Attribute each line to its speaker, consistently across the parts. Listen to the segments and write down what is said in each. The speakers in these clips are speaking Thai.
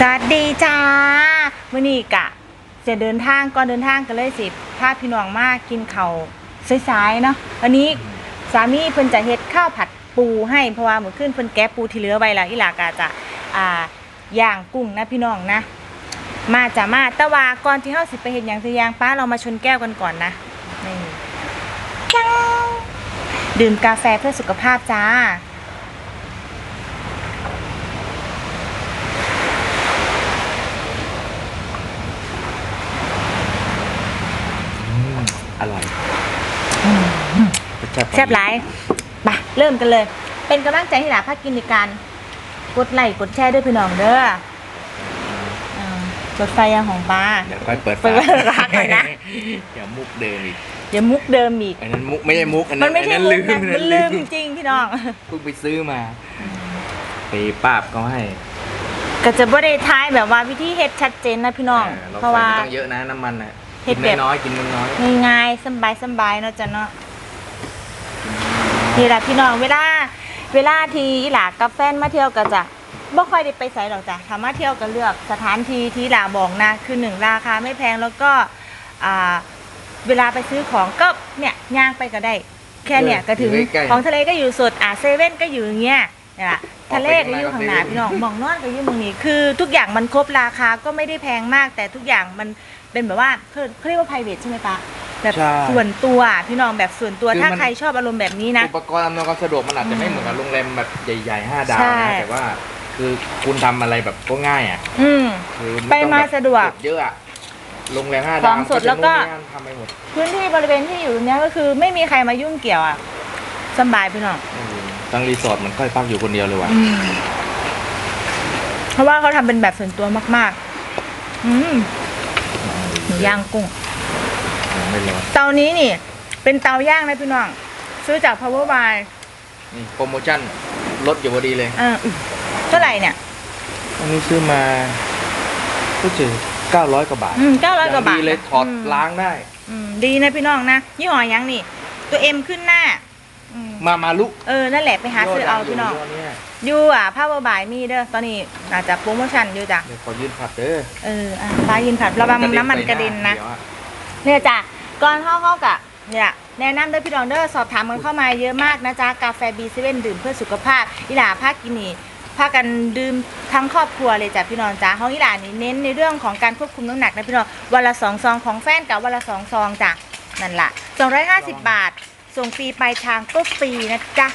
Speaker 1: สวัสดีจ้ามื่อนี้กะจะเดินทางก่อนเดินทางกันเลยสิพาพี่น้องมากินเข้าวสายๆเนาะวันนี้สามีเพิ่นจะเฮ็ดข้าวผัดปูให้เพราะว่าเมื่อคืนเพิ่นแกะปูที่เหลือไว้แล้วอีหลากาจะอ่าย่างกุ้งนะพี่น้องนะ มาจ้ะมาแต่ว่าก่อนที่เฮาสิไปเฮ็ดหยังสิอย่างป้าเรามาชนแก้วกันก่อนนะนี่จังดื่มกาแฟเพื่อสุขภาพจ้า
Speaker 2: อร่อยรสชาติพอดี
Speaker 1: แซ่บหลายมาเริ่มกันเลย เป็นกำลังใจให้หลาพักกินในการกดไลค์กดแชร์ด้วยพี่น้องเด้ออ่ารถไฟยังของป้า
Speaker 2: เดี๋ยวค่อยเปิด
Speaker 1: เปิดร้านหน่อยนะ
Speaker 2: เดี๋ยวมุกเดิมอีก
Speaker 1: เดี๋ยวมุกเดิมอีก
Speaker 2: อันนั้นมุกไม่ใช่มุกอัน
Speaker 1: มั
Speaker 2: นั้นน
Speaker 1: ไม่
Speaker 2: อัน
Speaker 1: ใช่
Speaker 2: นั้น
Speaker 1: มุ
Speaker 2: ลื
Speaker 1: ก
Speaker 2: ม
Speaker 1: นะ
Speaker 2: อัน
Speaker 1: มั
Speaker 2: นั้นน
Speaker 1: ลื
Speaker 2: ลื
Speaker 1: ม
Speaker 2: ม
Speaker 1: จริงพี่น้อง
Speaker 2: เพิ่งไปซื้อมาไปป้าบเขาให้
Speaker 1: ก็จะบ่ได้ท้ายแบบว่าวิธีเฮ็ดชัดเจนนะพี่น้อง
Speaker 2: เออเรา
Speaker 1: เพราะ
Speaker 2: ใส่
Speaker 1: ว่า
Speaker 2: ไม่ต้องเยอะนะน้ำมันนะ
Speaker 1: เห็
Speaker 2: กิ
Speaker 1: ด
Speaker 2: น
Speaker 1: แบบ
Speaker 2: น้อยๆกินน้อย
Speaker 1: ง่ายๆสบายสบายๆเนาะจ้ะเนาะนี่แหละพี่น้องเวลา เวลาที่อีหลากับแฟนมาเที่ยวก็จะบ่ค่อยได้ไปไสหรอกจ้ะถ้ามาเที่ยวก็เลือกสถานที่ที่หลาบอกนะคือหนึ่งราคาไม่แพงแล้วก็อ่าเวลาไปซื้อของก็เนี่ยย่างไปก็ได้ แค่เนี่ยก็ถึงของทะเลก็อยู่สดอ่าเซเว่นก็อยู่อย่างเงี้ยเนี่ยล่ะ ทะเลก็อยู่ข้างหน้าพี่น้องหมองนอนก็อยู่ตรงนี้คือทุกอย่างมันครบราคาก็ไม่ได้แพงมาก แต่ทุกอย่างมัน เป็นแบบว่าเขาเขาเรียกว่า private ใช่ไหมปะแบบส่วนตัวพี่น้องแบบส่วนตัวถ้าใครชอบอารมณ์แบบนี้
Speaker 2: ๆ
Speaker 1: นะ
Speaker 2: อุปกรณ์อำนวยความสะดวกมันอาจจะไม่เหมือนกับโรงแรมแบบใหญ่ๆห้าดาว
Speaker 1: ใช่
Speaker 2: นะแต่ว่าคือคุณทำอะไรแบบก็ง่ายอะ
Speaker 1: อืม
Speaker 2: คือ
Speaker 1: ไป
Speaker 2: ต้อง
Speaker 1: มา
Speaker 2: แบบ
Speaker 1: สะดวก
Speaker 2: เก็บเยอะอะโรงแรมห้า
Speaker 1: ข
Speaker 2: ดา
Speaker 1: อ
Speaker 2: ว
Speaker 1: งสดแล้วก็
Speaker 2: เขาจะนู่นนี่นั่นทำไปหมด
Speaker 1: พื้นที่บริเวณที่อยู่เนี้ยก็คือไม่มีใครมายุ่งเกี่ยวอะสำบายพี่น้อง
Speaker 2: เออตั้งรีสอร์ทมันค่อยพักอยู่คนเดียวเลยว่ะ
Speaker 1: อืมเพราะว่าเขาทำเป็นแบบส่วนตัวมาก ๆ อืม หนูย่างกุ้ง
Speaker 2: ยังไม่ร้อน
Speaker 1: เตานี้นี่ เป็นเตาย่างนะพี่น้อง ซื้อจาก power by
Speaker 2: นี่โปรโมชั่นลดอยู่พอดีเลย
Speaker 1: อ่าอุ๊ยเท่าไหร่เนี่ย
Speaker 2: อันนี้ซื้อมาก็เจอ900กว่าบาท
Speaker 1: อืมเก้าร้อยกว่าบาท
Speaker 2: งดีเลยถอด
Speaker 1: ม
Speaker 2: ล้างได้
Speaker 1: อืมดีนะพี่น้องนะยี่ห้อยังนี่ ตัวเอ็มขึ้นหน้าอื ม
Speaker 2: มามาลุก
Speaker 1: เออนั่นแหละไปหาซื้อเอาพี่น้อง
Speaker 2: ยดเย
Speaker 1: อยู่อะ power by มีเด้อตอนนี้อาจจะโปรโมชั่นอยู่จ้ะ
Speaker 2: เดี๋ยวขอยืนผัดเด้อ
Speaker 1: เอออะฟ้ายินผัดระวังน้ำมันกระเด็นนะ
Speaker 2: ดี๋ยวอ
Speaker 1: เนี่ยจ้ะก่อนเข้าเข้ากะเนี่ยแนะนำด้วยพี่ดองเดอร์สอบถามกันเข้ามาเยอะมากนะจ๊ะกาแฟบีเซเว่นดื่มเพื่อสุขภาพอีหลาภาคกินนี่พากันดื่มทั้งครอบครัวเลยจ้ะพี่น้องจ้ะห้องอีหลานี่เน้นในเรื่องของการควบคุมน้ำหนักนะพี่น้องวันละสองซองของแฟนกับวันละสองซองจ้ะนั่นละ250 บาท ส่งฟรีปลายทางก็ฟรีนะจ๊ะ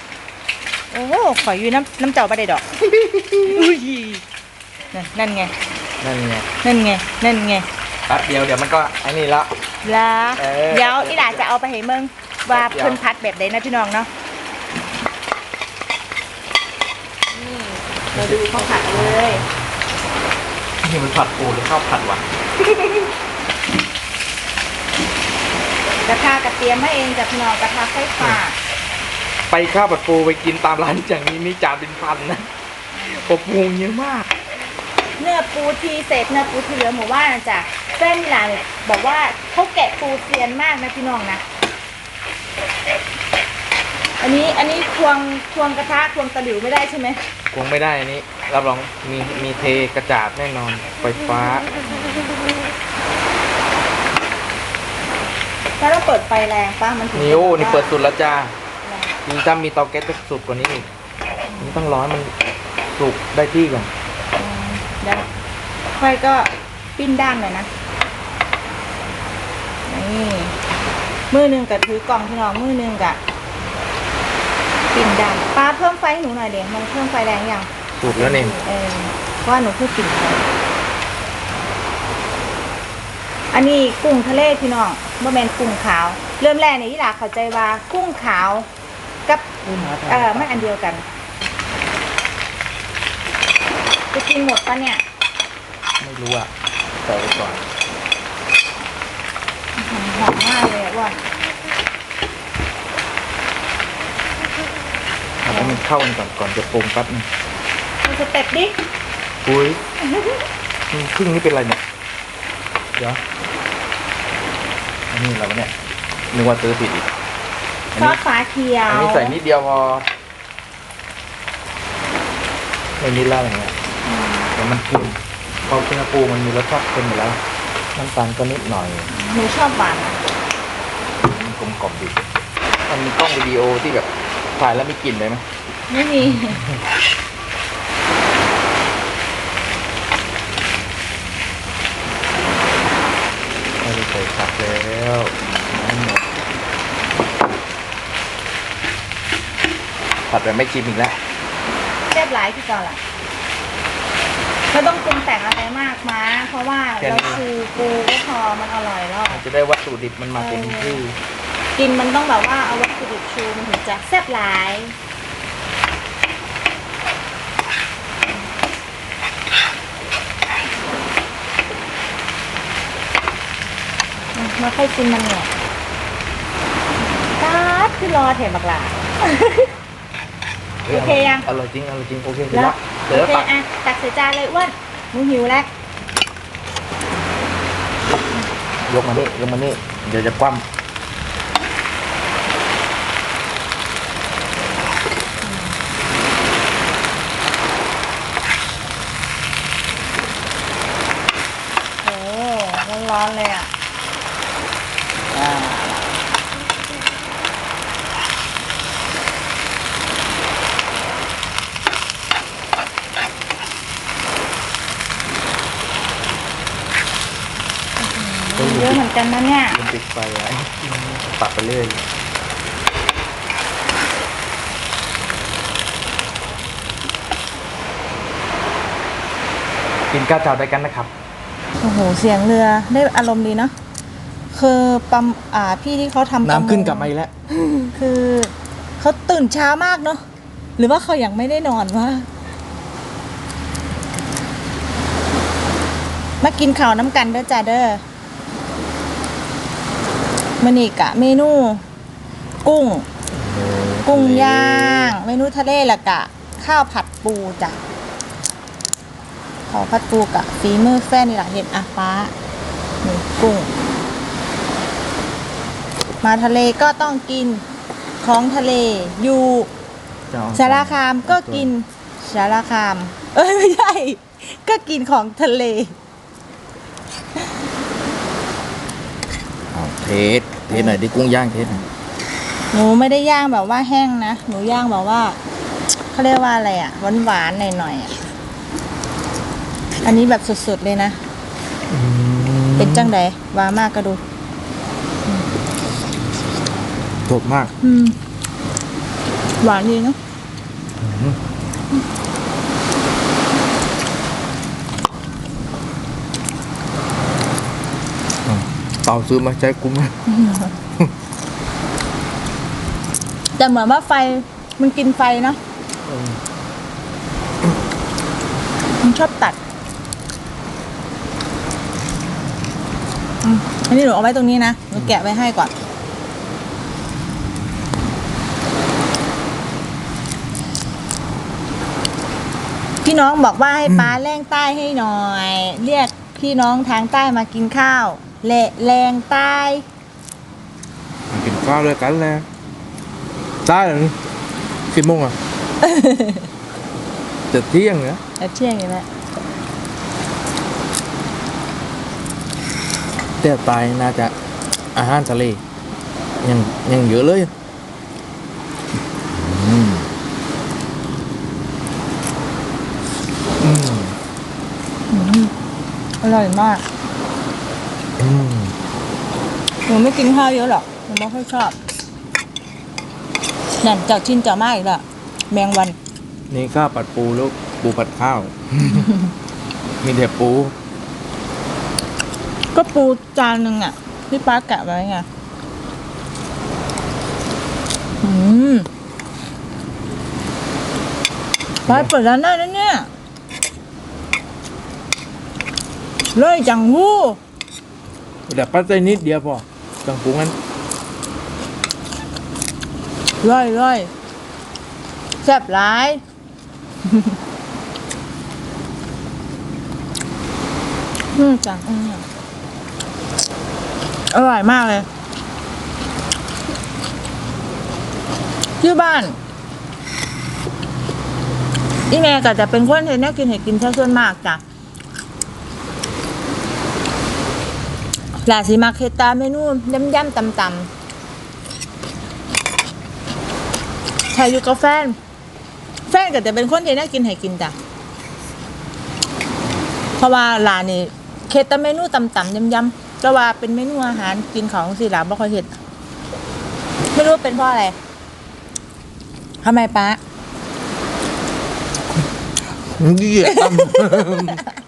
Speaker 1: โอ้โหขออยู่น้ำน้ำเจ้าประเดดอกอุ้ยนั่นนั่นไง
Speaker 2: นั่นไง
Speaker 1: นั่นไง นั่นไง
Speaker 2: แป๊บเดียวเดี๋ยวมันก็ไอ้นี่ละ
Speaker 1: แล้ว
Speaker 2: เออ
Speaker 1: เดี๋ยวอีหลาจะเอาไปให้เมืองว่า
Speaker 2: เดี๋ยว
Speaker 1: เพิ่นพัดแบบใดนะพี่น้องเนาะนี่มาดูเขาผัดเลย
Speaker 2: นี่มันผัดปูหรือข้าวผัดวะ
Speaker 1: กระทากระเทียมให้เองจากพี่น้องกระทะไฟฟ้า
Speaker 2: ไปข้าวผัดปูไปกินตามร้านอย่างนี้นี่จานเป็นพันนะผมปรุงเยอะมาก
Speaker 1: เนื้อปูที่เศษเนื้อปูที่เหลือหมู่ว่านนะจ้ะเส้นอีหลาเนี่ยบอกว่าเขาแกะปูเซียนมากนะพี่น้องนะอันนี้อันนี้ควงควงกระทะควงตะหลิวไม่ได้ใช่ไหม
Speaker 2: คงไม่ได้อันนี้รับรองมีมีเทกระจาดแน่นอนไฟฟ้า
Speaker 1: ถ้าเราเปิดไฟแรงป่ะมันถึง
Speaker 2: นี่โอ้นี่เปิดสุดแล้วจ้า
Speaker 1: แรง
Speaker 2: จริงถ้ามีเตาแก๊สจะสุดกว่านี้อีกนี่ต้องร้อนมันสุกได้ที่ก่อน
Speaker 1: อืมเดี๋ยวค่อยก็ปิ้นด้านเลยนะนี่มือหนึ่งกับถือกล่องพี่น้องมือหนึ่งกับปิ้นด้านป้าเพิ่มไฟให้หนูหน่อยเดี๋ยวมันเพิ่มไฟแรงยัง
Speaker 2: สุกแล้วนี่
Speaker 1: เออเพราะว่าหนูเพิ่งปิ่นไฟอั นนี้กุ้งทะเลพี่น้องบ่แมนกุ้งขาว เริ่มแรกในยี่หลาเข้าใจว่ากุ้งขาวกับเออไม่อันเดียวกันจะกินหมดปะเนี่ย
Speaker 2: ไม่รู้อะใส่ไปก่อน
Speaker 1: หอมหอมมากเลยอะว่อน
Speaker 2: เอาให้มันเข้ากันก่อนก่อนจะปรุงแป๊บนึง
Speaker 1: ดูสเต็ปดิ
Speaker 2: อุ้ยอืมครึ่งนี้เป็นอะไรเนี่ย เดี๋ยวอั นนี้อะไรวะเนี่ยนึกว่าซื้อผิดอีกอัน
Speaker 1: ซอ
Speaker 2: นี้
Speaker 1: สฝาเขียว
Speaker 2: อันนี้ใส่นิดเดียวพอไม่นิดแล้วอย่างเงี้ย
Speaker 1: อืม
Speaker 2: เดี๋ยวมันขุ่นพอกินกับปูมันมีรสชาติเค็มอยู่แล้วน้ำตาลก็นิดหน่อย
Speaker 1: หนูชอบหวานอะ
Speaker 2: มันกลมกล่อมดีมันมีกล้องวิดีโอที่แบบถ่ายแล้วมีกลิ่นเลยไหม
Speaker 1: ไม่มี
Speaker 2: ไม่ได้ใส่ผักแล้ว น้ำหมดผัดแบบไม่ชิมอีกแล้ว
Speaker 1: แซ่บหลายที่ก่อนล่ะไม่ต้องปรุงแต่งอะไรมากมาเพราะว่า
Speaker 2: แค่
Speaker 1: เรา
Speaker 2: นี้
Speaker 1: คือปูก็พอมันอร่อยแล้ว
Speaker 2: มันจะได้วัตถุดิบมันมาเต็มที่
Speaker 1: กินมันต้องแบบว่าเอาวัตถุดิบชูมันถึงจะแซ่บหลาย มาค่อยกินมันเนี่ยตาดคือรอแถมบักหลา โอเคยัง
Speaker 2: อร่อยจริงอร่อยจริงโอเค
Speaker 1: แล้ว
Speaker 2: เดี๋ยว
Speaker 1: โอเค
Speaker 2: ตัก
Speaker 1: อะตักใส่จานเลยอ้วนมึงหิวแล้ว
Speaker 2: ยกมานี่ยกมานี่เดี๋ยวจะคว่
Speaker 1: โอ้ร้อนๆเลยอะอ่าำ เยอะเหมือน กันนะเนี่ย
Speaker 2: มันปิดไฟไว้ตักไปเรื่อยกินก้าวเจ้าด้วยกันนะครับ
Speaker 1: โอ้โห เสียงเรือได้อารมณ์ดีเนาะ คือปั๊มอ่าพี่ที่เขาทำประมง
Speaker 2: น้ำขึ้นกลับมาอีกแล้ว
Speaker 1: คือเขาตื่นเช้ามากเนาะ หรือว่าเขายังไม่ได้นอนวะ มากินข้าวน้ำกันเด้อจ้าเด้อ มันอีกอะเมนู กุ้ง กุ้งย่าง เมนูทะเลและกะ ข้าวผัดปูจ้ะข้าวผัดปูกะฝีมือแฟนนี่แหละเห็นอะฟ้านี่กุ้ง มาทะเลก็ต้องกินของทะเลอยู่สารคามก็กินสารคาม เอ้ยไม่ใช่ ก็กินของทะเล
Speaker 2: เอาเท สเทสหน่อยดิกุ้งย่างเทสหน่อย
Speaker 1: หนูไม่ได้ย่างแบบว่าแห้งนะ หนูย่างแบบว่าเขาเรียกว่าอะไรอะ่ะหวานๆหน่อยๆอะอันนี้แบบสดๆเลยนะ เป็นจังไดวามากก็ดู
Speaker 2: สดมาก
Speaker 1: อืมหวานดีเนาะ
Speaker 2: เต่าซื้อมาใช้คุ้มมาก
Speaker 1: แต่เหมือนว่าไฟมันกินไฟเนาะมันชอบตัดอืมอันนี้หนูเอาไว้ตรงนี้นะหนูแกะไว้ให้ก่อน พี่น้องบอกว่าให้ป้าแรงใต้ให้หน่อย เรียกพี่น้องทางใต้มากินข้าว แหละแรงใต้
Speaker 2: กินข้าวด้วยกันแล้วได้เหรอกี่โมงอะ จะเที่ยงนะ
Speaker 1: แต่เที่ยงอยู่แล้ว
Speaker 2: แต่ตายน่าจะอาหารทะเลยังยังเยอะเลยอืมอืม
Speaker 1: อร่อยมาก
Speaker 2: อืม
Speaker 1: หนูไม่กินข้าวเยอะหรอกหนูไม่ค่อยชอบนั่นจากชินจะมากอีกแล้วแมงวัน
Speaker 2: นี่ข้าวผัดปูแล้วปูผัดข้าว มีแต่ปู
Speaker 1: ก็ปูจานหนึ่งอะที่ป้ากะไว้ไงอืมป้าเปิดร้านได้แล้วเนี่ย เลยจังหู้
Speaker 2: แต่ปั้นใจนิดเดียวพอจังปูงั้น
Speaker 1: ร้อยร้อยแซ่บหลาย อืมจังอืมอร่อยมากเลยที่บ้านอีแม่ก็จะเป็นคนเห็นแนวกินเห็ดกินซะส่วนมากจ้ะ ลาสิมาเคตาเมนูย่ำๆตำๆชายอยู่กับแฟน แฟนก็จะเป็นคนที่น่ากินให้กินจ้ะเพราะว่าลานนี่เคตาเมนูตำๆย่ำๆแต่ว่าเป็นเมนูอาหารกินของสิหลาบ่ค่อยเห็ดไม่รู้เป็นเพราะอะไรทำไมป้า
Speaker 2: เหี้ยตำ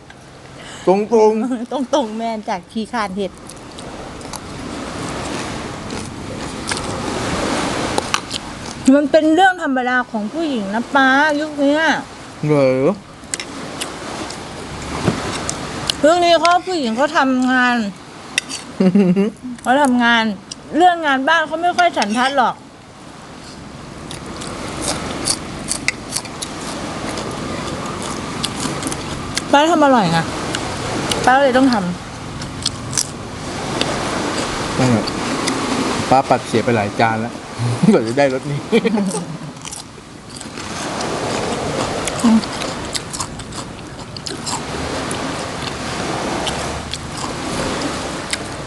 Speaker 2: ตรงตรง
Speaker 1: ตรงตรงๆแมนจากขี้คร้านเห็ดมันเป็นเรื่องธรรมดาของผู้หญิงนะป้ายุคเนี้ย
Speaker 2: ๆเหรอ
Speaker 1: เรื่องนี้เขาผู้หญิงเขาทำงานเขาทำงาน เรื่องงานบ้านเขาไม่ค่อยสันทัดหรอกป้าทำอร่อยนะ ป้าเลยต้องทำ
Speaker 2: นั่นแหละป้าปัดเสียไปหลายจานแล้ว กว่าจะได้รสนี้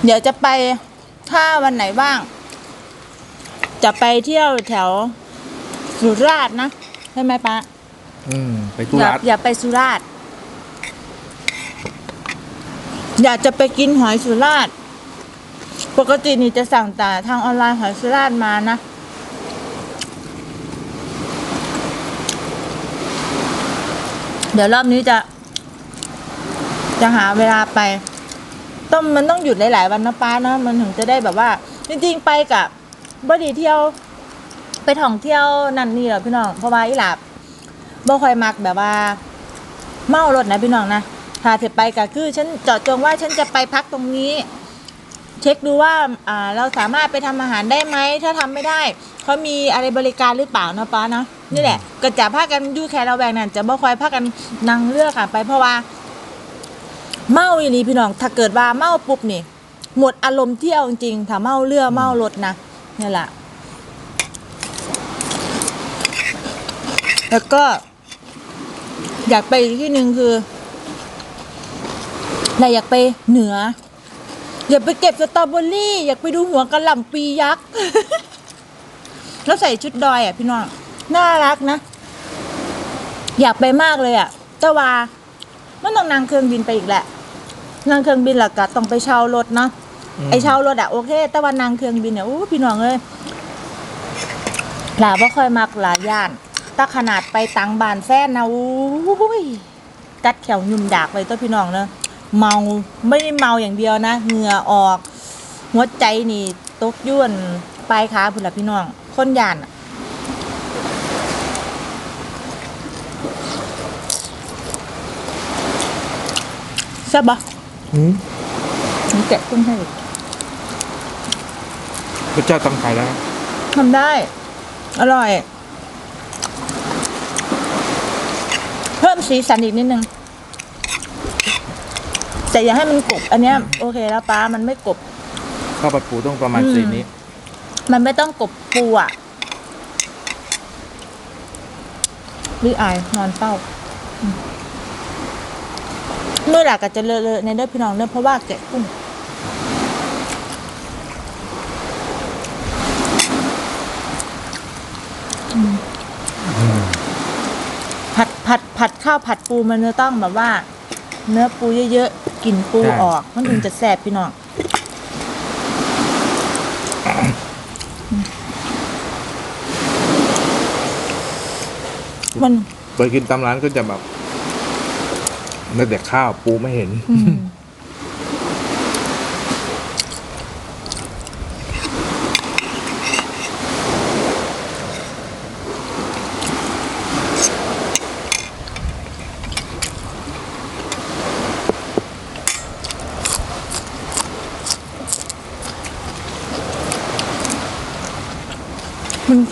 Speaker 1: เดี๋ยวจะไปถ้าวันไหนว่าง จะไปเที่ยวแถวสุราษฎร์นะใช่ไหมป้า
Speaker 2: อืม ไปทุ
Speaker 1: อย่า
Speaker 2: รัส
Speaker 1: อย่าไปสุราษฎร์ อยากจะไปกินหอยสุราษฎร์ปกตินี่จะสั่งแต่ทางออนไลน์หอยสุราษฎร์มานะ เดี๋ยวรอบนี้จะ จะหาเวลาไป ต้องมันต้องหยุดหลายๆวันนะป้าเนาะมันถึงจะได้แบบว่า จริงๆไปกับบดีเที่ยว ไปท่องเที่ยวนั่นนี่เหรอพี่น้องเพราะว่าอีหลาบบ่ค่อยมักแบบว่า เมารถนะพี่น้องนะ ถ้าเสร็จไปก็คือฉันเจาะจงว่าฉันจะไปพักตรงนี้ เช็คดูว่าอ่าเราสามารถไปทำอาหารได้ไหมถ้าทำไม่ได้เขามีอะไรบริการหรือเปล่านะป้าเนาะนี่แหละก็จะพากันอยู่แค่เราแวงนั่นจะบ่คอยพากันนั่งเลือกค่ะ ไปเพราะว่า เมาอย่างนี้พี่น้อง ถ้าเกิดว่าเมาปุ๊บนี่หมดอารมณ์เที่ยวจริงๆถ้าเมาเรือเมารถนะนี่แหละแล้วก็ อยากไปอีกที่หนึ่งคือ เราอยากไปเหนือ อยากไปเก็บสตรอเบอรี่ อยากไปดูหัวกระหล่ำปียักษ์ แล้วใส่ชุดดอยอะพี่น้อง น่ารักนะ อยากไปมากเลยอะแต่ว่ามันต้องนั่งเครื่องบินไปอีกแหละ นั่งเครื่องบินหลักกะต้องไปเช่ารถเนาะ ไอเช่ารถอะโอเค แต่ว่านั่งเครื่องบินเนี่ยโอ้พี่น้องเลยหลาบ่ค่อยมักหลายย่านถ้าขนาดไปตังบานแฟนนะอุ้ยกัดแขวยุ่มดากไปตัวพี่น้องเนอะ เมาไม่ได้เมาอย่างเดียวนะเหงื่อออก หัวใจนี่ตกย่วนปลายขาพุ่นละพี่น้องคนย่านอะใช่ปะ
Speaker 2: อืม
Speaker 1: ฉันแกะกุ้งให้อีก
Speaker 2: พระเจ้าตำไข่แล้ว
Speaker 1: ทำได้ อร่อย เพิ่มสีสันอีกนิดนึง แต่อย่าให้มันกบ อันเนี้ยโอเคแล้วป้ามันไม่กบ
Speaker 2: ข้าวผัดปูต้องประมาณ
Speaker 1: อืม
Speaker 2: สีนี้
Speaker 1: มันไม่ต้องกบปูอะวิอายนอนเฝ้าอืมเมื่อหลักก็จะเลอะๆในเด้อพี่น้องเด้อเพราะว่าแกะกุ้งอืมผัดผัดผัดข้าวผัดปูมันจะต้องแบบว่า เนื้อปูเยอะๆกลิ่นปู
Speaker 2: ใช่
Speaker 1: ออก มันถึงจะแซ่บพี่น้องมัน
Speaker 2: ไปกินตามร้านก็จะแบบได้แต่ข้าวปูไม่เห็น
Speaker 1: อืม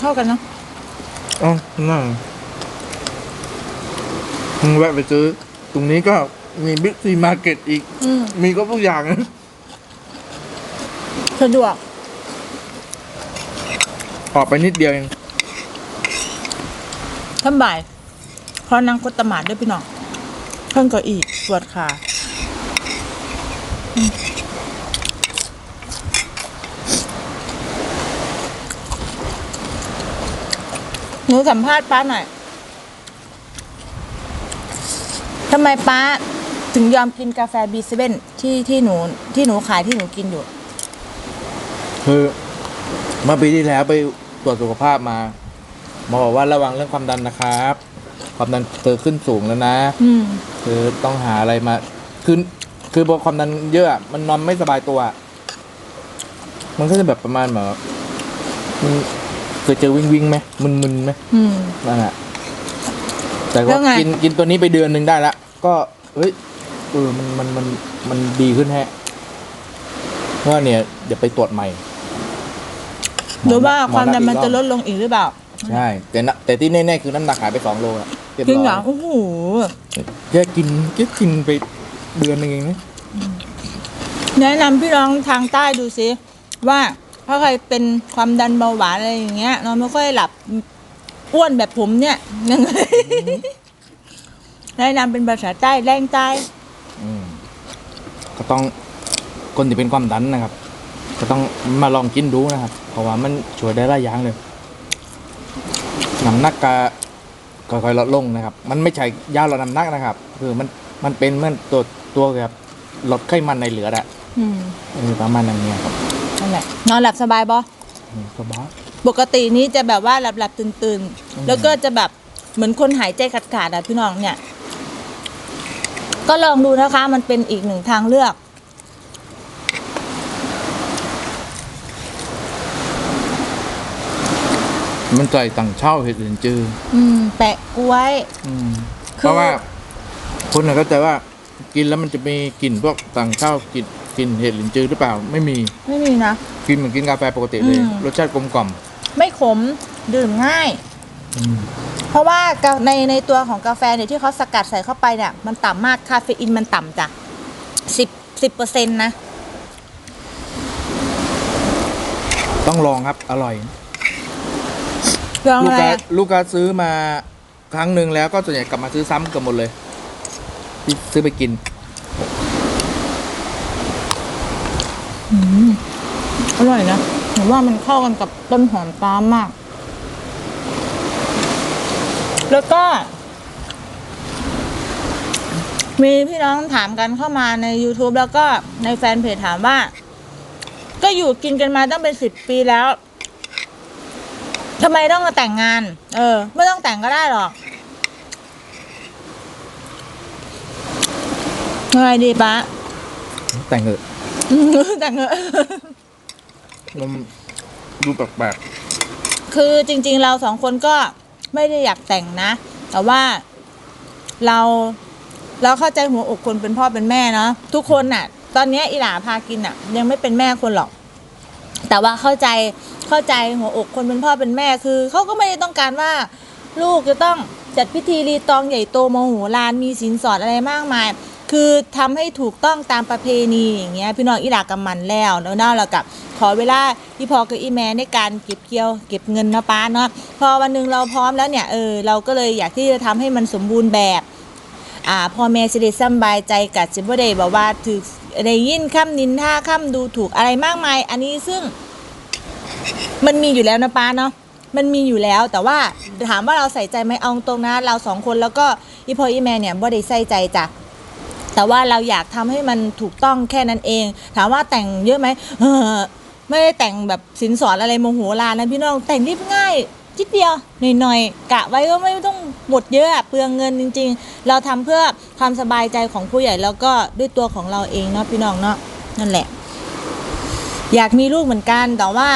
Speaker 1: เข้ากันเนาะ
Speaker 2: อ๋อนั่งมึงแวะไปซื้อ ตรงนี้ก็มีบิ๊กซีมาร์เก็ตอีก
Speaker 1: อืม
Speaker 2: มีก็ทุกอย่างนะ
Speaker 1: สะดวก
Speaker 2: ออกไปนิดเดียวเอง
Speaker 1: ท่านบ่ายพอนั่งกดตะหมาดด้วยพี่น้องเพิ่งเก็อีกปวดขาอืม ห นูสัมภาษณ์ป้าหน่อยทำไมป้าถึงยอมกินกาแฟบีเซเว่นที่ที่หนูที่หนูขายที่หนูกินอยู่
Speaker 2: คือเมื่อปีที่แล้วไปตรวจสุขภาพมาหมอบอกว่าระวังเรื่องความดันนะครับ ความดันเธอขึ้นสูงแล้วนะ
Speaker 1: อืม
Speaker 2: คือต้องหาอะไรมา คือคือพอความดันเยอะอะมันนอนไม่สบายตัวอะมันก็จะแบบประมาณแบบมัน เคยเจอวิ่งวิ่งๆไหมมึนมึนๆไหม
Speaker 1: อืม
Speaker 2: นั่นแหละแต่
Speaker 1: แล้
Speaker 2: ก็
Speaker 1: วไง
Speaker 2: กินกินตัวนี้ไปเดือนหนึ่งได้ละก็เฮ้ยเออมันมันมันมันดีขึ้นแฮะเพราะว่าเนี่ยเดี๋ยวไปตรวจใหม่
Speaker 1: หรือว่า
Speaker 2: หอ
Speaker 1: ความดัน
Speaker 2: อีก
Speaker 1: มันจะล
Speaker 2: รอบ
Speaker 1: ดลงอีกหรือเปล่า
Speaker 2: ใช่ แต่นะแต่ที่แน่ๆคือน้ำหนักหายไปสองโลอะเรียบ
Speaker 1: จริง
Speaker 2: ร้
Speaker 1: เหรอ
Speaker 2: อย
Speaker 1: โอ้โห
Speaker 2: แค่กินแค่กินไปเดือนหนึงเองนะ
Speaker 1: แนะนำพี่น้องทางใต้ดูซิว่า ถ้าใครเป็นความดันเบาหวานอะไรอย่างเงี้ยนอนไม่ค่อยหลับอ้วนแบบผมเนี่ยยังไงแนะนำเป็นภาษาใต้แรงใต้
Speaker 2: อืมก็ต้องคนที่เป็นความดันนะครับ ก็ต้องมาลองกินดูนะครับ เพราะว่ามันช่วยได้หลายอย่างเลยน้ำหนักก็ค่อยๆลดลงนะครับ มันไม่ใช่ยาลดน้ำหนักนะครับ คือมันมันเป็นเหมือนตัวตัวแบบลดไขมันในเหลือดอะ
Speaker 1: อืม
Speaker 2: เออประมาณอย่างเงี้ยครับ
Speaker 1: นั่นแหละนอนหลับสบายบอ
Speaker 2: อืมสบาย
Speaker 1: ปกตินี้จะแบบว่าหลับหลับตื่นตื่นๆ
Speaker 2: อืม
Speaker 1: แล้วก็จะแบบเหมือนคนหายใจขาดขาดๆอะพี่น้องเนี่ย ก็ลองดูนะคะ มันเป็นอีกหนึ่งทางเลือก
Speaker 2: มันใส่ต่างเช่าเห็ดเหรินจือ
Speaker 1: อืม แปะกล้วย
Speaker 2: อืม
Speaker 1: คือ
Speaker 2: เพราะว่า คนน่ะก็จะว่า กินแล้วมันจะมีกลิ่นพวกต่างเช่ากลิ่น กลิ่นเห็ดหลินจือหรือเปล่าไม่มี
Speaker 1: ไม่มีนะ
Speaker 2: กินเหมือนกินกาแฟปกติเลย
Speaker 1: อืม
Speaker 2: รสชาติกลมกล่อม
Speaker 1: ไม่ขมดื่มง่าย
Speaker 2: อืม
Speaker 1: เพราะว่ากาในในตัวของกาแฟเนี่ยที่เขาสกัดใส่เข้าไปเนี่ยมันต่ำมากคาเฟอีนมันต่ำจ้ะสิบสิบเปอร์เซ็นต์นะ
Speaker 2: ต้องลองครับอร่อย
Speaker 1: ลอง
Speaker 2: ลูก
Speaker 1: อะไร
Speaker 2: ค้า
Speaker 1: อะ
Speaker 2: ลูกค้าซื้อมาครั้งหนึ่งแล้วก็ส่วนใหญ่กลับมาซื้อซ้ำเกือบหมดเลยที่ซื้อไปกิน
Speaker 1: อร่อยนะหนูว่ามันเข้ากันกับต้นหอมตามมาก แล้วก็ มีพี่น้องถามกันเข้ามาใน YouTube แล้วก็ในแฟนเพจถามว่า ก็อยู่กินกันมาตั้งเป็นสิบปีแล้วทำไมต้องมาแต่งงาน เออ ไม่ต้องแต่งก็ได้หรอกยังไงดีปะ
Speaker 2: แต่งเถอะ
Speaker 1: อืม แต่งเถอะ
Speaker 2: มันดูแปลก
Speaker 1: คือจริง ๆ เราสองคนก็ไม่ได้อยากแต่งนะ แต่ว่าเราเราเข้าใจหัวอกคนเป็นพ่อเป็นแม่เนาะทุกคนน่ะ ตอนเนี้ยอีหลาพากินน่ะ ยังไม่เป็นแม่คนหรอก แต่ว่าเข้าใจเข้าใจหัวอกคนเป็นพ่อเป็นแม่คือเขาก็ไม่ได้ต้องการว่า ลูกจะต้องจัดพิธีรีตองใหญ่โตโมโหลานมีสินสอดอะไรมากมาย คือทำให้ถูกต้องตามประเพณีอย่างเงี้ยพี่น้องอีหลากำมันแล้วแล้วน่าเรากับขอเวลาพี่พอกับอีแม่ในการเก็บเกี่ยว เก็บเงินนะป้าเนาะพอวันหนึ่งเราพร้อมแล้วเนี่ยเออเราก็เลยอยากที่จะทำให้มันสมบูรณ์แบบอ่าพ่อแม่สิได้สำบายใจกับสิบ่ได้บอกว่าถือได้ยินคำนินท่าคำดูถูกอะไรมากมาย อันนี้ซึ่งมันมีอยู่แล้วนะป้าเนาะมันมีอยู่แล้วแต่ว่าถามว่าเราใส่ใจไหมเอาตรงนะเราสองคนแล้วก็อีพออีแม่เนี่ยบ่ได้ใส่ใจจ้ะ แต่ว่าเราอยากทำให้มันถูกต้องแค่นั้นเอง ถามว่าแต่งเยอะไหมไม่ได้แต่งแบบสินสอดอะไรโมโหลานนะพี่น้องแต่งเรียบง่ายจิดเดียวหน่อยๆกะไว้ก็ไม่ต้องหมดเยอะเปลืองเงินจริง ๆ เราทำเพื่อความสบายใจของผู้ใหญ่แล้วก็ด้วยตัวของเราเองเนาะพี่น้องเนาะนั่นแหละ อยากมีลูกเหมือนกันแต่ว่า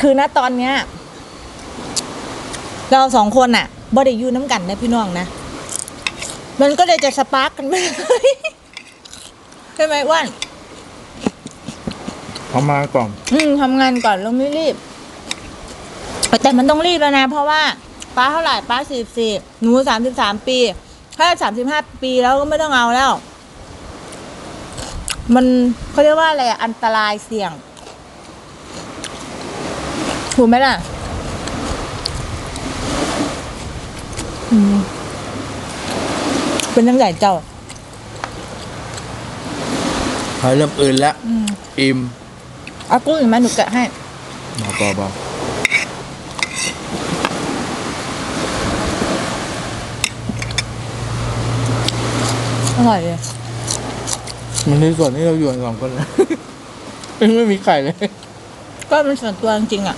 Speaker 1: คือณตอนเนี้ย เราสองคนอะบ่ได้อยู่น้ำกันนะพี่น้องนะ มันก็เลยจะสปาร์กกันไปเลยใช่ไหมอ้วน
Speaker 2: ๆเอามาก่อน
Speaker 1: อืมทำงานก่อนเราไม่รีบ แต่มันต้องรีบแล้วนะ เพราะว่าป้าเท่าไหร่ป้าสี่สี่หนูสามสิบสามปี ถ้าสามสิบห้าปีแล้วก็ไม่ต้องเอาแล้ว มันเขาเรียกว่าอะไรอะอันตรายเสี่ยง ถูกไหมล่ะ เป็นยังไงเจ้า
Speaker 2: หายเริ่มอื่นแล้ว
Speaker 1: อ,
Speaker 2: อิ่ม
Speaker 1: เอากุ้งอีกไหมหนูแกะให้
Speaker 2: มาเบา
Speaker 1: อร่อยเลย
Speaker 2: มันในส่วนที่เราอยู่สองคนเลย ไม่มีไข่เลย
Speaker 1: ก็เป็นส่วนตัวจริงอะ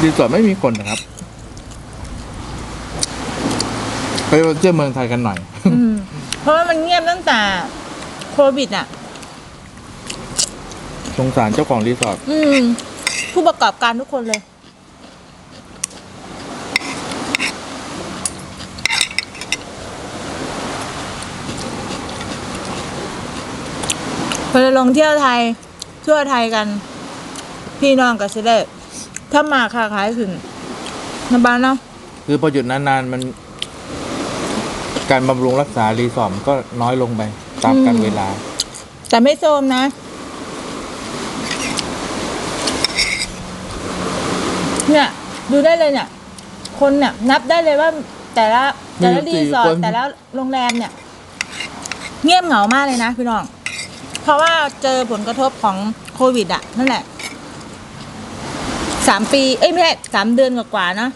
Speaker 2: ในสอร์ไม่มีคนนะครับ ไปเที่ยวเมืองไทยกันหน่อย
Speaker 1: อืมเพราะว่ามันเงียบตั้งแต่โควิดอะ
Speaker 2: สงสารเจ้าของรีสอร์ท
Speaker 1: อืม ผู้ประกอบการทุกคนเลยพอเราลงเที่ยวไทย ทั่วไทยกัน พี่น้องก็จะได้ถ้ามาค้าขายขึ้นนะบ้านเนาะ
Speaker 2: คือพอหยุดนานๆมัน การบำรุงรักษารีสอร์ทมันก็น้อยลงไป ตามกาลเวลา
Speaker 1: แต่ไม่โซมนะ เนี่ย ดูได้เลยเนี่ย คนเนี่ย นับได้เลยว่า แต่ละแต่ละ
Speaker 2: มี
Speaker 1: รี
Speaker 2: สี่
Speaker 1: สอร์
Speaker 2: ค
Speaker 1: ท
Speaker 2: น
Speaker 1: แต่ละโรงแรมเนี่ย เงียบเหงามากเลยนะพี่น้อง เพราะว่าเจอผลกระทบของโควิดอะนั่นแหละสามปี เอ้ยไม่ใช่สามเดือนกว่าๆเนอะ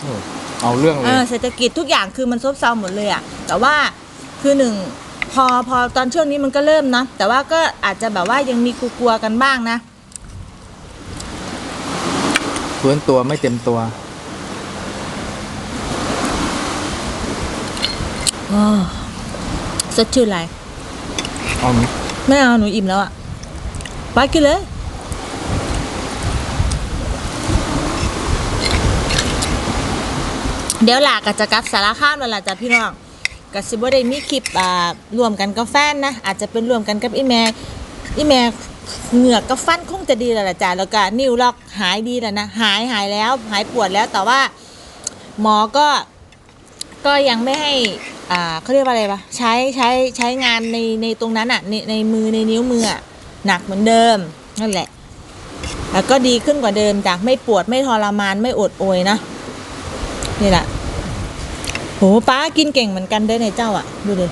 Speaker 2: โอ้ เอาเรื่องเล
Speaker 1: เอยอเศรษฐกิจทุกอย่างคือมันซบเซาหมดเลยอะแต่ว่าคือหนึ่งพอพอตอนช่วงนี้มันก็เริ่มนะแต่ว่าก็อาจจะแบบว่ายังมีกลัวๆกันบ้างนะ
Speaker 2: ฟื้นตัวไม่เต็มตัว
Speaker 1: สดชื่นอะไร
Speaker 2: เอาไหม
Speaker 1: ไม่เอาหนูอิ่มแล้วอะไปกินเลย เดี๋ยวหลากก็จะกลับสารคามแล้วล่ะจ้ะพี่น้องกับซิบได้มีคลิปอ่ารวมกันกับแฟนนะ อาจจะเป็นรวมกันกับอีแม่อีแม่เหงือกกับฟันคงจะดีแล้วล่ะจ้ะแล้วก็นิ้วล็อกหายดีแล้วนะหายหายแล้วหายปวดแล้วแต่ว่าหมอก็ก็ยังไม่ให้อ่าเขาเรียกว่าอะไรปะใช้ใช้ใช้งานในในตรงนั้นอะในในมือในนิ้วมืออะหนักเหมือนเดิมนั่นแหละแล้วก็ดีขึ้นกว่าเดิมจากไม่ปวดไม่ทรมานไม่อดโอยนะ นี่แหละโหป้ากินเก่งเหมือนกันเด้อในเจ้าอะดูดิ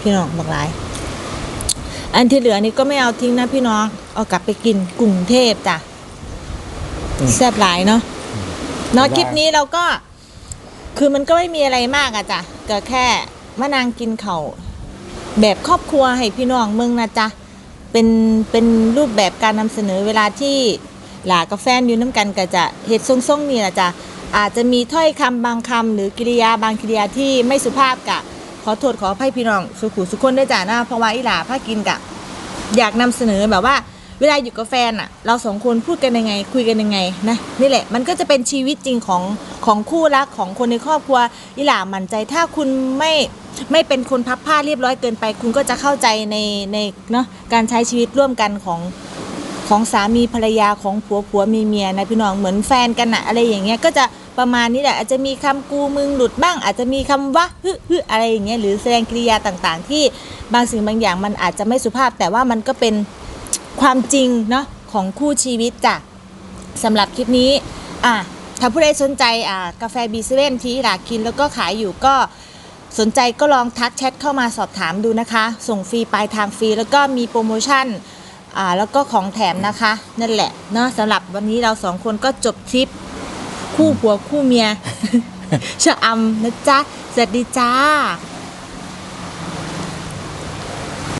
Speaker 1: พี่น้องบอกหลาย อันที่เหลือนี่ก็ไม่เอาทิ้งนะพี่น้อง เอากลับไปกินกรุงเทพจ้ะ
Speaker 2: อืม
Speaker 1: แซ่บหลายเนาะเนาะ
Speaker 2: ได้
Speaker 1: คลิปนี้เราก็ คือมันก็ไม่มีอะไรมากอะจ้ะก็แค่มานางกินเขาวแบบครอบครัวให้พี่น้องเมืองนะจ๊ะเป็นเป็นรูปแบบการนำเสนอเวลาที่หลากับแฟนอยู่น้ำกันก็จะเหตุทรงๆนี่แหละจ้ะ อาจจะมีถ้อยคำบางคำหรือกิริยาบางกิริยาที่ไม่สุภาพกะ ขอโทษขออภัยพี่น้อง สุขุสุขคนได้วยจ้ะนะเพราะว่าอีหลาพากินกะ อยากนำเสนอแบบว่า เวลาอยู่กับแฟนอะเราสองคนพูดกันยังไง คุยกันยังไงนะนี่แหละมันก็จะเป็นชีวิตจริงของของคู่รักของคนในครอบครัวอีหล่ามั่นใจถ้าคุณไม่ไม่เป็นคนพับผ้าเรียบร้อยเกินไป คุณก็จะเข้าใจในในเนาะการใช้ชีวิตร่วมกันของของสามีภรรยาของผัวผัวมีเมียนะพี่น้องเหมือนแฟนกันอะอะไรอย่างเงี้ยก็จะ ประมาณนี้แหละอาจจะมีคำกูมึงหลุดบ้าง อาจจะมีคำว่าฮึฮึอะไรอย่างเงี้ยหรือแสดงกริยาต่างๆ ที่บางสิ่งบางอย่างมันอาจจะไม่สุภาพ แต่ว่ามันก็เป็นความจริงเนาะของคู่ชีวิตจ้ะสำหรับคลิปนี้อะถ้าผู้ใดสนใจอ่ากาแฟบีเซเว่นที่หลากินแล้วก็ขายอยู่ก็สนใจก็ลองทักแชทเข้ามาสอบถามดูนะคะ ส่งฟรีปลายทางฟรีแล้วก็มีโปรโมชั่นอ่าแล้วก็ของแถมนะคะ นั่นแหละเนาะสำหรับวันนี้เราสองคนก็จบทริป คู่ผัวคู่เมียชะอำนะจ๊ะสวัสดีจ้า